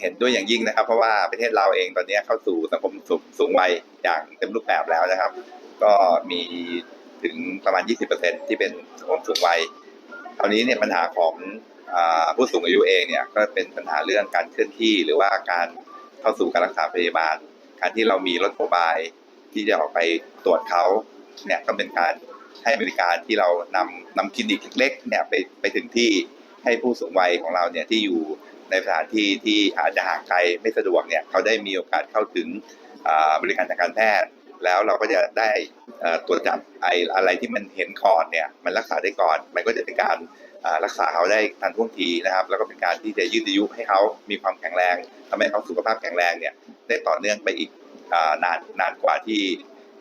เห็นด้วยอย่างยิ่งนะครับ เพราะว่าประเทศเราเองตอนนี้เข้าสู่สังคมสูงสูงวัยอย่างเต็มรูปแบบแล้วนะครับ ก็มีถึงประมาณ 20%ที่เป็นสังคมสูงวัยคราวนี้เนี่ยปัญหาของผู้สูงอายุเองเนี่ยก็เป็นปัญหาเรื่องการเคลื่อนที่หรือว่าการเข้าสู่การรักษาพยาบาล การที่เรามีรถโมบายที่จะออกไปตรวจเขาเนี่ยก็เป็นการให้บริการที่เรานำนำคลินิกเล็กๆเนี่ยไปไปถึงที่ให้ผู้สูงวัยของเราเนี่ยที่อยู่ ในสถานที่ที่อาจจะห่างไกลไม่สะดวกเนี่ยเขาได้มีโอกาสเข้าถึงบริการทางการแพทย์ แล้วเราก็จะได้ตรวจจับไออะไรที่มันเห็นก่อนเนี่ยมันรักษาได้ก่อน มันก็จะเป็นการรักษาเขาได้ทันท่วงทีนะครับ แล้วก็เป็นการที่จะยืดอายุให้เขามีความแข็งแรงทำให้เขาสุขภาพแข็งแรงเนี่ยได้ต่อเนื่องไปอีกอนานนานกว่าที่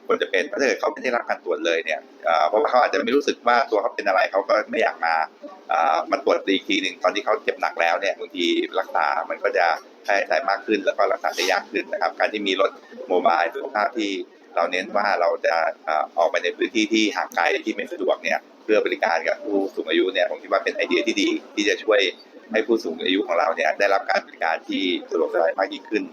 ควรจะเป็นเพราะถ้าเกิดเขาไม่ได้รับการตรวจเลยเนี่ยเพราะว่าเขาอาจจะไม่รู้สึกว่าตัวเขาเป็นอะไรเขาก็ไม่อยากมามาตรวจอีกทีหนึ่งตอนที่เขาเจ็บหนักแล้วเนี่ยบางทีรักษา มันก็จะค่าใช้จ่ายมากขึ้น แล้วก็รักษาได้ยากขึ้นนะครับ การที่มีรถโมบายสุขภาพที่เราเน้นว่าเราจะออกไปในพื้นที่ที่ห่างไกลที่ไม่สะดวกเนี่ยเพื่อบริการกับผู้สูงอายุเนี่ยผมคิดว่าเป็นไอเดียที่ดี ที่จะช่วยให้ผู้สูงอายุของเราเนี่ยได้รับการบริการที่สะดวกสบายมากยิ่งขึ้น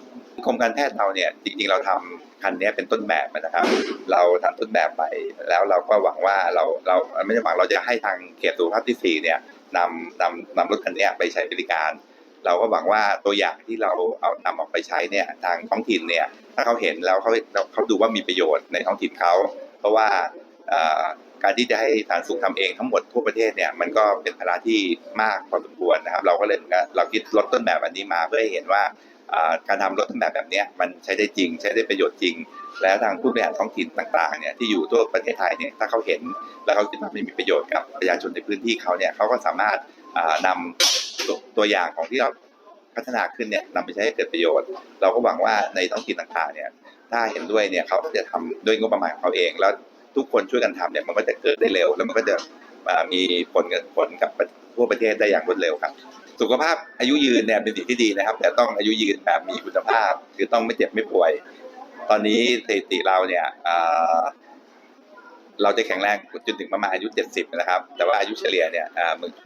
กรมการแพทย์เราเนี่ยจริงๆเราทำคันนี้เป็นต้นแบบนะครับ เราทำต้นแบบไปแล้วเราก็หวังว่าเราเราไม่ได้หวังเราจะให้ทางเขตสุขภาพที่สี่เนี่ยนำนำนำรถคันนี้ไปใช้บริการ เราก็หวังว่าตัวอย่างที่เราเอานำออกไปใช้เนี่ยทางท้องถิ่นเนี่ยถ้าเขาเห็นแล้วเขาเขาดูว่ามีประโยชน์ในท้องถิ่นเขาเพราะว่าการที่จะให้สาธารณสุขทำเองทั้งหมดทั่วประเทศเนี่ยมันก็เป็นภาระที่มากพอสมควรนะครับ เราก็เลยเราคิดลดต้นแบบอันนี้มาเพื่อให้เห็นว่า การทำรถต้นแบบแบบนี้มันใช้ได้จริง ใช้ได้ประโยชน์จริง แล้วทางผู้บริหารท้องถิ่นต่างๆเนี่ยที่อยู่ทั่วประเทศไทยเนี่ยถ้าเขาเห็น แล้วเขาคิดว่ามันมีประโยชน์กับประชาชนในพื้นที่เขาเนี่ยเขาก็สามารถอ่านำตัวอย่างของที่เราพัฒนาขึ้นเนี่ยนำไปใช้ให้เกิดประโยชน์ เราก็หวังว่าในท้องถิ่นต่างๆเนี่ยถ้าเห็นด้วยเนี่ยเขาก็จะทำด้วยงบประมาณของเขาเอง แล้วทุกคนช่วยกันทำเนี่ยมันก็จะเกิดได้เร็ว แล้วมันก็จะมีผลกับผลกับทั่วประเทศได้อย่างรวดเร็วครับ สุขภาพอายุยืนเนี่ยเป็นสิ่งที่ดีนะครับ แต่ต้องอายุยืนแบบมีคุณภาพ คือต้องไม่เจ็บไม่ป่วย ตอนนี้สถิติเราเนี่ยเราจะแข็งแรงจนถึงประมาณอายุ 70 นะครับ แต่ว่าอายุเฉลี่ยเนี่ย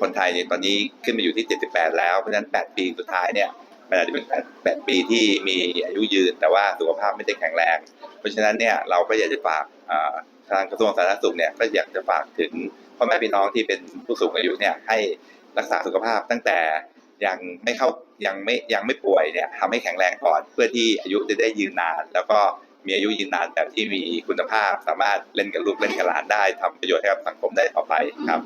คนไทยยตอนนี้ขึ้นมาอยู่ที่ 78 แล้ว เพราะฉะนั้น 8 ปีสุดท้ายเนี่ยมันอาจจะเป็นแปดปีที่มีอายุยืน แต่ว่าสุขภาพไม่ได้แข็งแรง เพราะฉะนั้นเนี่ยเราก็อยากจะฝากทางกระทรวงสาธารณสุขเนี่ยก็อยากจะฝากถึงพ่อแม่พี่น้องที่เป็นผู้สูงอายุเนี่ยให้ รักษาสุขภาพตั้งแต่ยังไม่เข้ายังไม่ยังไม่ป่วยเนี่ยทำให้แข็งแรงก่อน เพื่อที่อายุจะได้ยืนนาน แล้วก็มีอายุยืนนานแบบที่มีคุณภาพ สามารถเล่นกับลูกเล่นกับหลานได้ทำประโยชน์ให้กับสังคมได้ต่อไปครับ